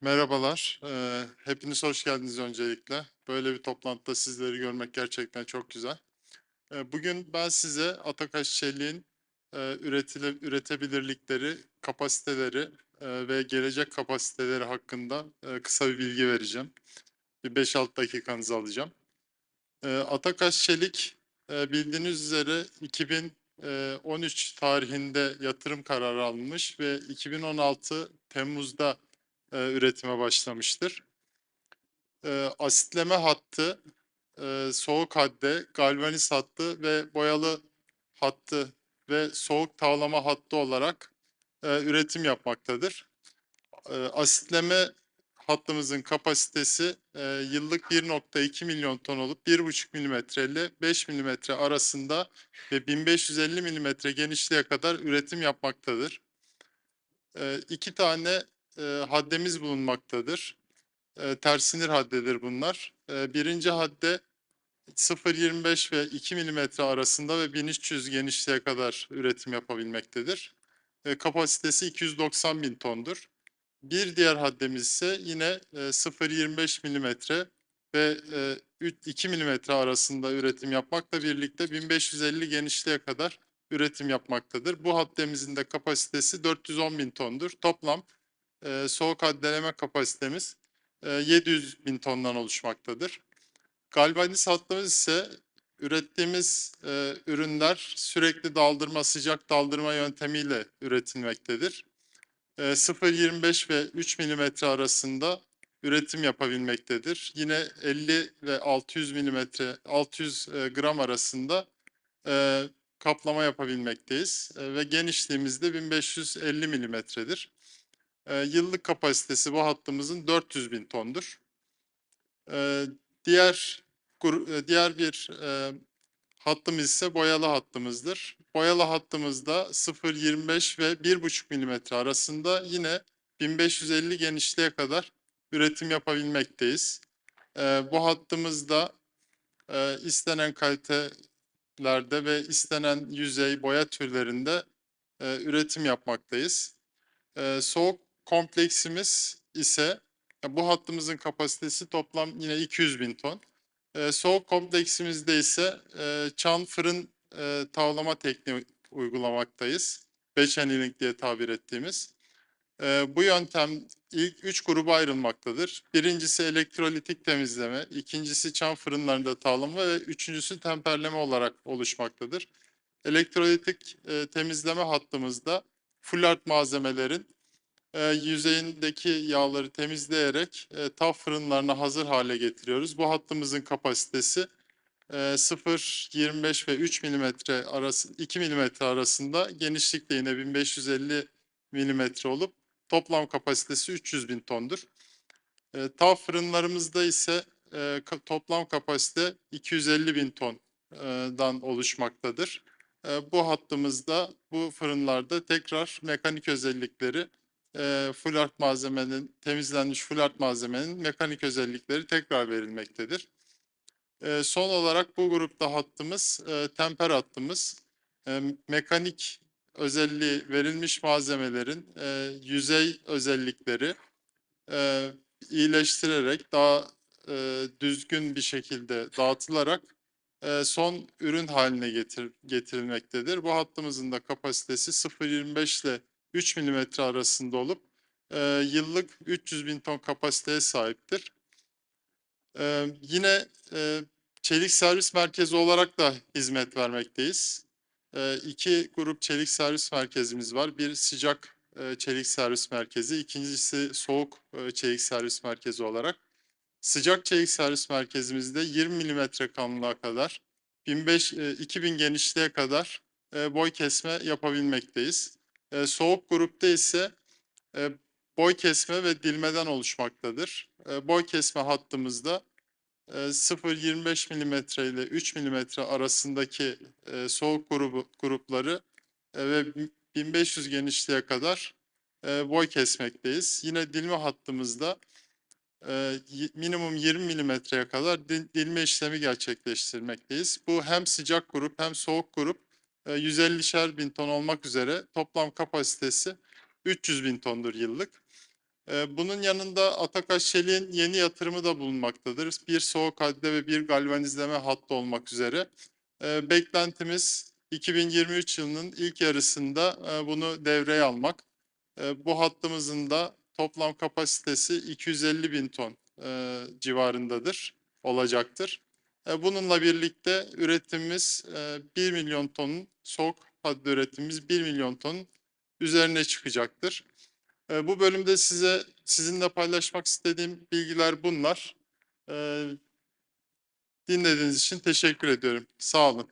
Merhabalar, eee, hepiniz hoş geldiniz öncelikle. Böyle bir toplantıda sizleri görmek gerçekten çok güzel. Eee, bugün ben size Atakaş Çelik'in eee, üretile üretebilirlikleri, kapasiteleri eee, ve gelecek kapasiteleri hakkında eee, kısa bir bilgi vereceğim. Bir 5-6 dakikanızı alacağım. Eee, Atakaş Çelik eee, bildiğiniz üzere 2013 tarihinde yatırım kararı almış ve 2016 Temmuz'da eee, üretime başlamıştır. Eee, asitleme hattı, eee, soğuk hadde, galvaniz hattı ve boyalı hattı ve soğuk tavlama hattı olarak eee, üretim yapmaktadır. Eee, asitleme hattımızın kapasitesi eee, yıllık 1.2 milyon ton olup 1.5 milimetre ile 5 milimetre arasında ve 1550 milimetre genişliğe kadar üretim yapmaktadır. Eee, iki tane eee, haddemiz bulunmaktadır. Eee, tersinir haddedir bunlar. Eee, birinci hadde 0.25 ve 2 milimetre arasında ve 1300 genişliğe kadar üretim yapabilmektedir. Eee, kapasitesi 290 bin tondur. Bir diğer haddemiz ise yine eee, 0.25 milimetre ve eee, 2 milimetre arasında üretim yapmakla birlikte 1550 genişliğe kadar üretim yapmaktadır. Bu haddemizin de kapasitesi 410 bin tondur. Toplam eee, soğuk haddeleme kapasitemiz eee, 700 bin tondan oluşmaktadır. Galvaniz hattımız ise ürettiğimiz eee, ürünler sürekli daldırma, sıcak daldırma yöntemiyle üretilmektedir. Eee, 0.25 ve 3 milimetre arasında üretim yapabilmektedir. Yine 50 ve 600 milimetre, 600 eee, gram arasında eee, kaplama yapabilmekteyiz Eee, ve genişliğimiz de 1550 milimetredir. Eee, yıllık kapasitesi bu hattımızın 400 bin tondur. Eee, diğer eee, diğer bir eee, hattımız ise boyalı hattımızdır. Boyalı hattımızda 0.25 ve 1.5 milimetre arasında yine 1550 genişliğe kadar üretim yapabilmekteyiz. Eee, bu hattımızda eee, istenen kalitelerde ve istenen yüzey boya türlerinde üretim yapmaktayız. Soğuk kompleksimiz ise bu hattımızın kapasitesi toplam yine 200 bin ton. Eee, soğuk kompleksimizde ise eee, çan fırın eee, tavlama tekniği uygulamaktayız. Batch annealing diye tabir ettiğimiz. Eee, bu yöntem ilk üç gruba ayrılmaktadır. Birincisi elektrolitik temizleme, ikincisi çan fırınlarında tavlama ve üçüncüsü temperleme olarak oluşmaktadır. Elektrolitik eee, temizleme hattımızda full art malzemelerin eee, yüzeyindeki yağları temizleyerek eee, taf fırınlarına hazır hale getiriyoruz. Bu hattımızın kapasitesi eee, 0.25 ve 3 milimetre arası 2 milimetre arasında genişlikte yine 1550 milimetre olup toplam kapasitesi 300 bin tondur. Eee taf fırınlarımızda ise ka- toplam kapasite 250 bin tondan oluşmaktadır. Eee, bu hattımızda bu fırınlarda tekrar mekanik özellikleri eee full art malzemenin temizlenmiş full art malzemenin mekanik özellikleri tekrar verilmektedir. Eee, son olarak bu grupta hattımız eee, temper hattımız. Eee, mekanik özelliği verilmiş malzemelerin eee, yüzey özellikleri eee, iyileştirerek daha eee, düzgün bir şekilde dağıtılarak eee, son ürün haline getir, getirilmektedir. Bu hattımızın da kapasitesi 0.25 ile 3 milimetre arasında olup eee, yıllık 300 bin ton kapasiteye sahiptir. Eee, yine eee, çelik servis merkezi olarak da hizmet vermekteyiz. Eee, iki grup çelik servis merkezimiz var. Bir sıcak eee, çelik servis merkezi, ikincisi soğuk eee, çelik servis merkezi olarak. Sıcak çelik servis merkezimizde 20 milimetre kalınlığa kadar 1500, eee, 2000 genişliğe kadar eee, boy kesme yapabilmekteyiz. Eee, soğuk grupta ise eee, boy kesme ve dilmeden oluşmaktadır. Eee, boy kesme hattımızda eee, 0.25 milimetre ile 3 milimetre arasındaki eee, soğuk grubu grupları eee, ve 1500 genişliğe kadar boy kesmekteyiz. Yine dilme hattımızda minimum 20 milimetreye kadar dil- dilme işlemi gerçekleştirmekteyiz. Bu hem sıcak grup hem soğuk grup 150'şer bin ton olmak üzere toplam kapasitesi 300 bin tondur yıllık. Ee, Bunun yanında Atakaş Çelik'in yeni yatırımı da bulunmaktadır. Bir soğuk hadde ve bir galvanizleme hattı olmak üzere. Ee, Beklentimiz 2023 yılının ilk yarısında e, bunu devreye almak. Ee, Bu hattımızın da toplam kapasitesi 250 bin ton e, civarındadır, olacaktır. E, Bununla birlikte üretimimiz e, 1 milyon tonun soğuk haddi üretimimiz 1 milyon ton üzerine çıkacaktır. E, Bu bölümde size sizinle paylaşmak istediğim bilgiler bunlar. E, Dinlediğiniz için teşekkür ediyorum. Sağ olun.